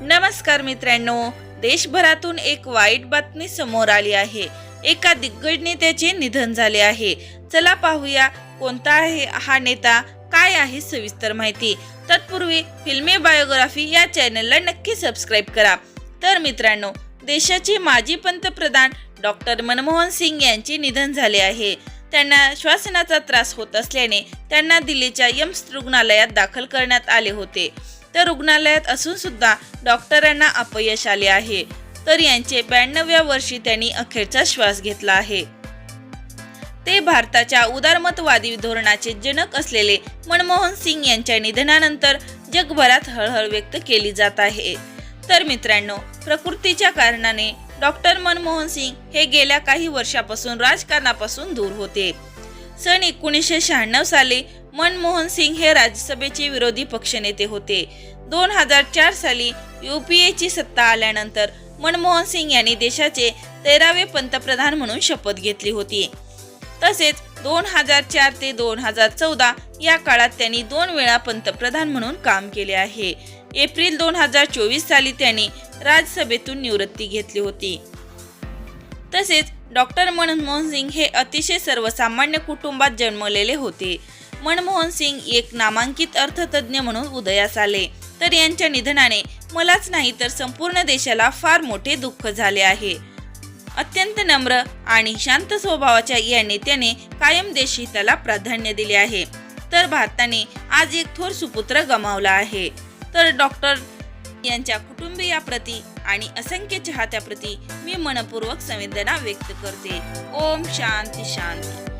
नमस्कार मित्रांनो देशभरातून एक वाईट बातमी समोर आली आहे. एका दिग्गज नेत्याचे निधन झाले आहे. चला पाहूया कोणता आहे हा नेता काय आहे सविस्तर माहिती. तत्पूर्वी फिल्मी बायोग्राफी या चॅनलला नक्की सबस्क्राईब करा. तर मित्रांनो देशाचे माजी पंतप्रधान डॉक्टर मनमोहन सिंग यांचे निधन झाले आहे. त्यांना श्वासनाचा त्रास होत असल्याने त्यांना दिल्लीच्या यम्स रुग्णालयात दाखल करण्यात आले होते. तर रुग्णालयात असून सुद्धा डॉक्टरांना अपयश आले आहे. तर यांचे ब्याण्णव्या वर्षी त्यांनी अखेरचा श्वास घेतला आहे. ते भारताच्या उदारमतवादी धोरणाचे जनक असलेले मनमोहन सिंग यांच्या निधनानंतर जगभरात हळहळ व्यक्त केली जात आहे. तर मित्रांनो प्रकृतीच्या कारणाने डॉक्टर मनमोहन सिंग हे गेल्या काही वर्षापासून राजकारणापासून दूर होते. सन एकोणीसशे शहाण्णव साली मनमोहन सिंग हे राज्यसभेचे विरोधी पक्षनेते होते. दोन हजार चार साली ची सत्ता आल्यानंतर मनमोहन सिंग यांनी देशाचे तेरावे पंतप्रधान म्हणून शपथ घेतली होती. तसेच दोन हजार चार ते दोन हजार चौदा या काळात त्यांनी दोन वेळा पंतप्रधान म्हणून काम केले आहे. एप्रिल दोन हजार चोवीस साली त्यांनी राज्यसभेतून निवृत्ती घेतली होती. तसेच डॉक्टर मनमोहन सिंग हे अतिशय सर्वसामान्य कुटुंबात जन्मलेले होते. मनमोहन सिंग एक नामांकित अर्थतज्ञ म्हणून उदयास आले. तर यांच्या निधनाने मलाच नाही तर संपूर्ण देशाला फार मोठे दुःख झाले आहे. अत्यंत नम्र आणि शांत स्वभावाच्या या नेत्याने कायम देशहिताला प्राधान्य दिले आहे. तर भारताने आज एक थोर सुपुत्र गमावला आहे. तर डॉक्टर यांच्या कुटुंबियाप्रती आणि असंख्य चाहत्याप्रती मी मनपूर्वक संवेदना व्यक्त करते. ओम शांती शांती.